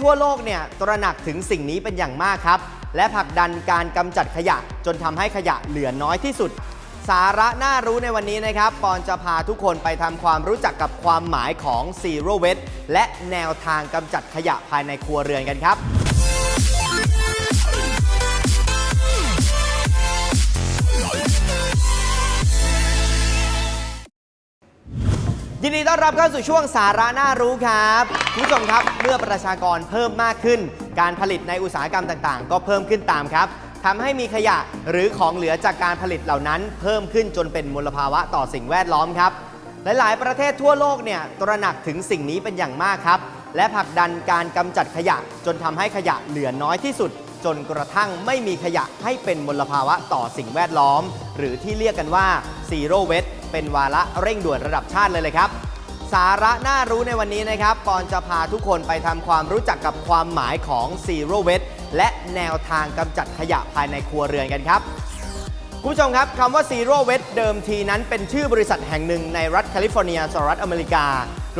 ทั่วโลกเนี่ยตระหนักถึงสิ่งนี้เป็นอย่างมากครับ และผลักดันการกำจัดขยะจนทำให้ขยะเหลือน้อยที่สุด สาระน่ารู้ในวันนี้นะครับปอนจะพาทุกคนไปทำความรู้จักกับความหมายของ Zero Waste และแนวทางกำจัดขยะภายในครัวเรือนกันครับ ยินดีต้อนรับเข้าสู่ช่วงสาระน่ารู้ครับคุณผู้ชมครับเมื่อประชากรเพิ่มมากขึ้น การผลิตในอุตสาหกรรมต่างๆ ก็เพิ่มขึ้นตามครับทำให้มีขยะหรือของเหลือจากการผลิตเหล่านั้นเพิ่มขึ้นจนเป็นมลภาวะต่อสิ่งแวดล้อมครับหลาย ๆ ประเทศทั่วโลกเนี่ยตระหนักถึงสิ่งนี้เป็นอย่างมากครับ และผลักดันการกำจัดขยะจนทำให้ขยะเหลือน้อยที่สุด จนกระทั่งไม่มีขยะให้เป็นมลภาวะต่อสิ่งแวดล้อม หรือที่เรียกกันว่า Zero Waste เป็นวาระเร่งด่วนระดับชาติเลยเลยครับ สาระน่ารู้ในวันนี้นะครับ ปอนจะพาทุกคนไปทำความรู้จักกับความหมายของ Zero Waste และแนวทางกำจัดขยะภายในครัวเรือนกันครับคุณผู้ชมครับคำว่า Zero Waste เดิมทีนั้นเป็นชื่อบริษัทแห่งหนึ่งในรัฐแคลิฟอร์เนียสหรัฐอเมริกา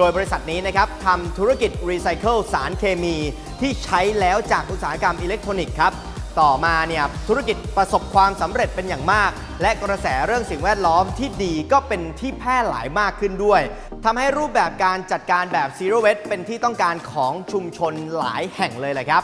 ดยบริษัทนี้นะครับทำธุรกิจรีไซเคิลสารเคมี ที่ใช้แล้วจากอุตสาหกรรมอิเล็กทรอนิกส์ครับต่อมาเนี่ยธุรกิจประสบความสำเร็จเป็นอย่างมาก และกระแสเรื่องสิ่งแวดล้อมที่ดีก็เป็นที่แพร่หลายมากขึ้นด้วยทำให้รูปแบบการจัดการแบบ Zero Waste เป็นที่ต้องการของชุมชนหลายแห่งเลยแหละครับ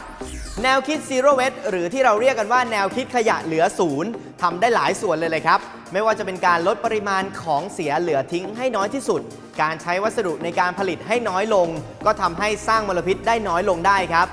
แนวคิด Zero Waste หรือที่เราเรียกกันว่าแนวคิดขยะเหลือศูนย์ทำได้หลายส่วนเลยเลยครับ ไม่ว่าจะเป็นการลดปริมาณของเสียเหลือทิ้งให้น้อยที่สุด การใช้วัสดุในการผลิตให้น้อยลง ก็ทำให้สร้างมลพิษได้น้อยลงได้ครับ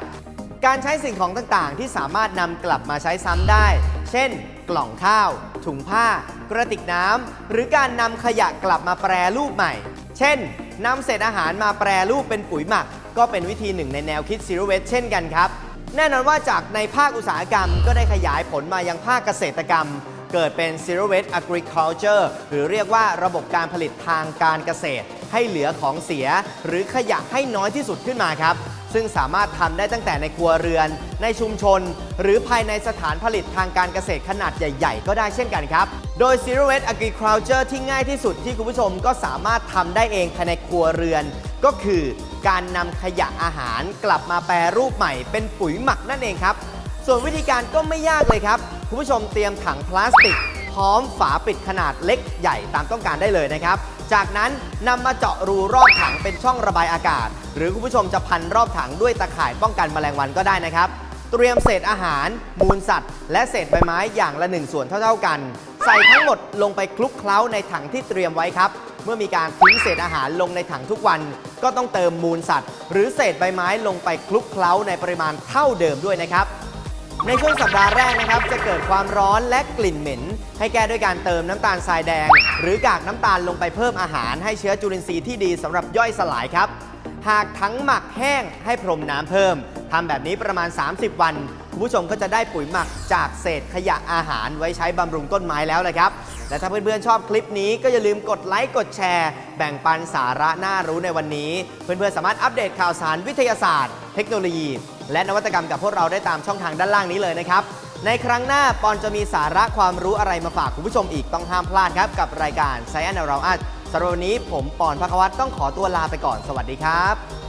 การใช้สิ่งของต่างๆ ที่สามารถนำกลับมาใช้ซ้ำได้ เช่น กล่องข้าว ถุงผ้า กระติกน้ำหรือการนำขยะกลับมาแปรรูปใหม่ เช่นนำเศษอาหารมาแปรรูปเป็นปุ๋ยหมัก ก็เป็นวิธีหนึ่งในแนวคิด Zero Waste เช่นกันครับ แน่นอนว่าจากในภาคอุตสาหกรรม ก็ได้ขยายผลมายังภาคเกษตรกรรม เกิดเป็น Zero Waste Agriculture หรือเรียกว่าระบบการผลิตทางการเกษตร ให้เหลือของเสีย หรือขยะให้น้อยที่สุดขึ้นมาครับซึ่งสามารถทำได้ตั้งแต่ในครัวเรือน ในชุมชน หรือภายในสถานผลิตทางการเกษตรขนาดใหญ่ ๆ ก็ได้เช่นกันครับ โดย Zero Waste Agriculture ที่ง่ายที่สุดที่คุณผู้ชมก็สามารถทำได้เองภายในครัวเรือน ก็คือการนำขยะอาหารกลับมาแปรรูปใหม่เป็นปุ๋ยหมักนั่นเองครับ ส่วนวิธีการก็ไม่ยากเลยครับ คุณผู้ชมเตรียมถังพลาสติก พร้อมฝาปิดขนาดเล็กใหญ่ตามต้องการได้เลยนะครับ จากนั้นนำมาเจาะรูรอบถังเป็นช่องระบายอากาศ หรือคุณผู้ชมจะพันรอบถังด้วยตะข่ายป้องกันแมลงวันก็ได้นะครับ เตรียมเศษอาหาร มูลสัตว์ และเศษใบไม้อย่างละหนึ่งส่วนเท่าๆกัน ใส่ทั้งหมดลงไปคลุกเคล้าในถังที่เตรียมไว้ครับเมื่อมีการทิ้งเศษอาหารลงในถังทุกวัน ก็ต้องเติมมูลสัตว์ หรือเศษใบไม้ลงไปคลุกเคล้าในปริมาณเท่าเดิมด้วยนะครับ ในช่วงสัปดาห์แรกนะครับ จะเกิดความร้อนและกลิ่นเหม็น ให้แก้ด้วยการเติมน้ำตาลทรายแดง หรือกากน้ำตาลลงไปเพิ่มอาหารให้เชื้อจุลินทรีย์ที่ดีสำหรับย่อยสลายครับ หากทั้งหมักแห้งให้พรมน้ำเพิ่มทำแบบนี้ประมาณ 30 วันคุณผู้ชมก็จะได้ปุ๋ยหมักจากเศษขยะอาหารไว้ใช้บำรุงต้นไม้แล้วเลยครับ และถ้าเพื่อนๆชอบคลิปนี้ก็อย่าลืมกดไลค์กดแชร์ แบ่งปันสาระน่ารู้ในวันนี้ เพื่อนๆสามารถอัปเดตข่าวสารวิทยาศาสตร์ เทคโนโลยี และนวัตกรรมกับพวกเราได้ตามช่องทางด้านล่างนี้เลยนะครับ ในครั้งหน้าปอนจะมีสาระความรู้อะไรมาฝากคุณผู้ชมอีกต้องห้ามพลาดครับ กับรายการ s ซ i อน Around Us สำหรับวันนี้ผมปอนพักวัตต้องขอตัวลาไปก่อนสวัสดีครับ